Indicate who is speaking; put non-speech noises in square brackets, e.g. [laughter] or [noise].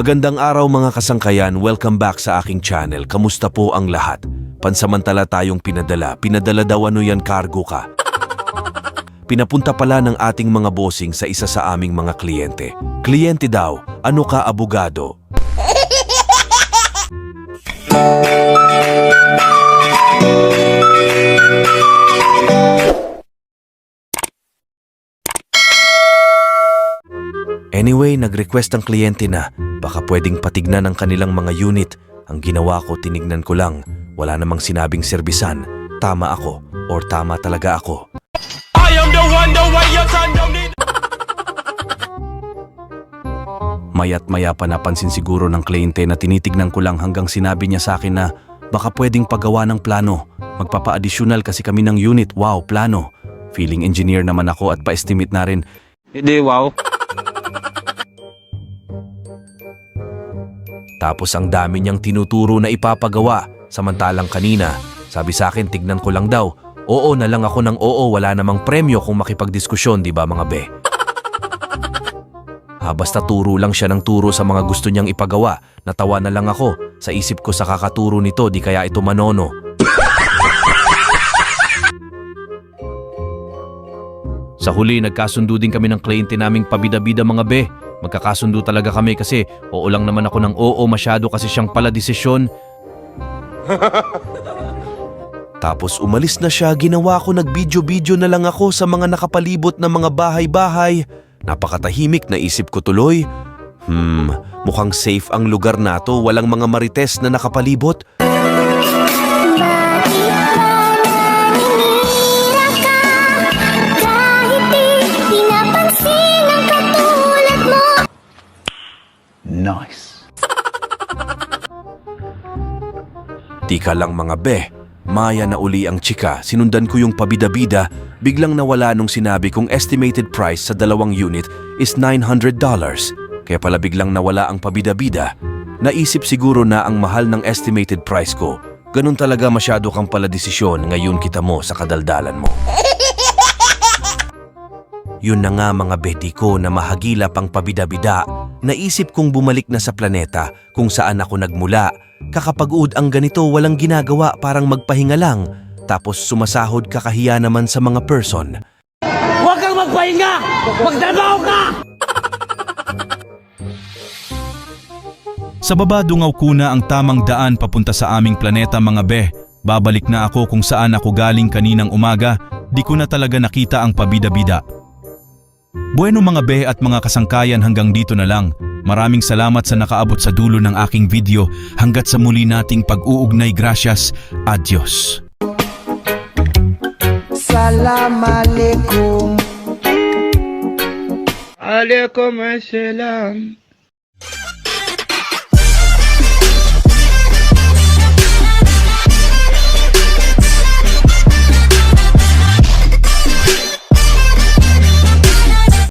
Speaker 1: Magandang araw mga kasangkayan, welcome back sa aking channel. Kamusta po ang lahat? Pansamantala tayong pinadala, pinadala daw ano yan cargo ka. Pinapunta pala ng ating mga bossing sa isa sa aming mga kliyente. Kliyente daw, ano ka abogado? [laughs] Anyway, nag-request ang kliyente na baka pwedeng patignan ang kanilang mga unit. Ang ginawa ko, tinignan ko lang. Wala namang sinabing serbisan. Tama ako or tama talaga ako.
Speaker 2: I am the one, the way your son don't need.
Speaker 1: Mayat maya pa napansin siguro ng kliyente na tinitignan ko lang hanggang sinabi niya sa akin na baka pwedeng paggawa ng plano. Magpapa-additional kasi kami ng unit. Wow, plano. Feeling engineer naman ako at pa-estimate na rin.
Speaker 2: Hindi, wow.
Speaker 1: Tapos ang dami niyang tinuturo na ipapagawa. Samantalang kanina, sabi sa akin tignan ko lang daw. Oo na lang ako ng oo, wala namang premyo kung makipagdiskusyon, di ba mga be? Ha, [laughs] basta turo lang siya ng turo sa mga gusto niyang ipagawa. Natawa na lang ako. Sa isip ko sa kakaturo nito, di kaya ito manono. [laughs] Sa huli, nagkasundo din kami ng kliyente naming pabida-bida mga be. Magkakasundo talaga kami kasi oo lang naman ako ng oo masyado kasi siyang pala desisyon. [laughs] Tapos umalis na siya, ginawa ko nag-video-video na lang ako sa mga nakapalibot na mga bahay-bahay. Napakatahimik na isip ko tuloy. Hmm, mukhang safe ang lugar na to, walang mga marites na nakapalibot. Tika lang mga be, maya na uli ang chika, sinundan ko yung pabida-bida, biglang nawala nung sinabi kong estimated price sa dalawang unit is $900. Kaya pala biglang nawala ang pabida-bida. Naisip siguro na ang mahal ng estimated price ko. Ganun talaga masyado kang pala desisyon ngayon kita mo sa kadaldalan mo. Yun na nga mga beti ko na mahagila pang pabida-bida. Naisip kong bumalik na sa planeta kung saan ako nagmula. Kakapag-ud ang ganito walang ginagawa parang magpahinga lang. Tapos sumasahod kakahiya naman sa mga person.
Speaker 2: Huwag kang magpahinga! Magtrabaho ka!
Speaker 3: Sa baba dungaw kuna ang tamang daan papunta sa aming planeta mga be. Babalik na ako kung saan ako galing kaninang umaga, di ko na talaga nakita ang pabida-bida. Bueno mga be at mga kasangkayan hanggang dito na lang. Maraming salamat sa nakaabot sa dulo ng aking video. Hanggat sa muli nating pag-uugnay, gracias. Adios.
Speaker 4: Salam alaikum.
Speaker 2: Alaikum assalam.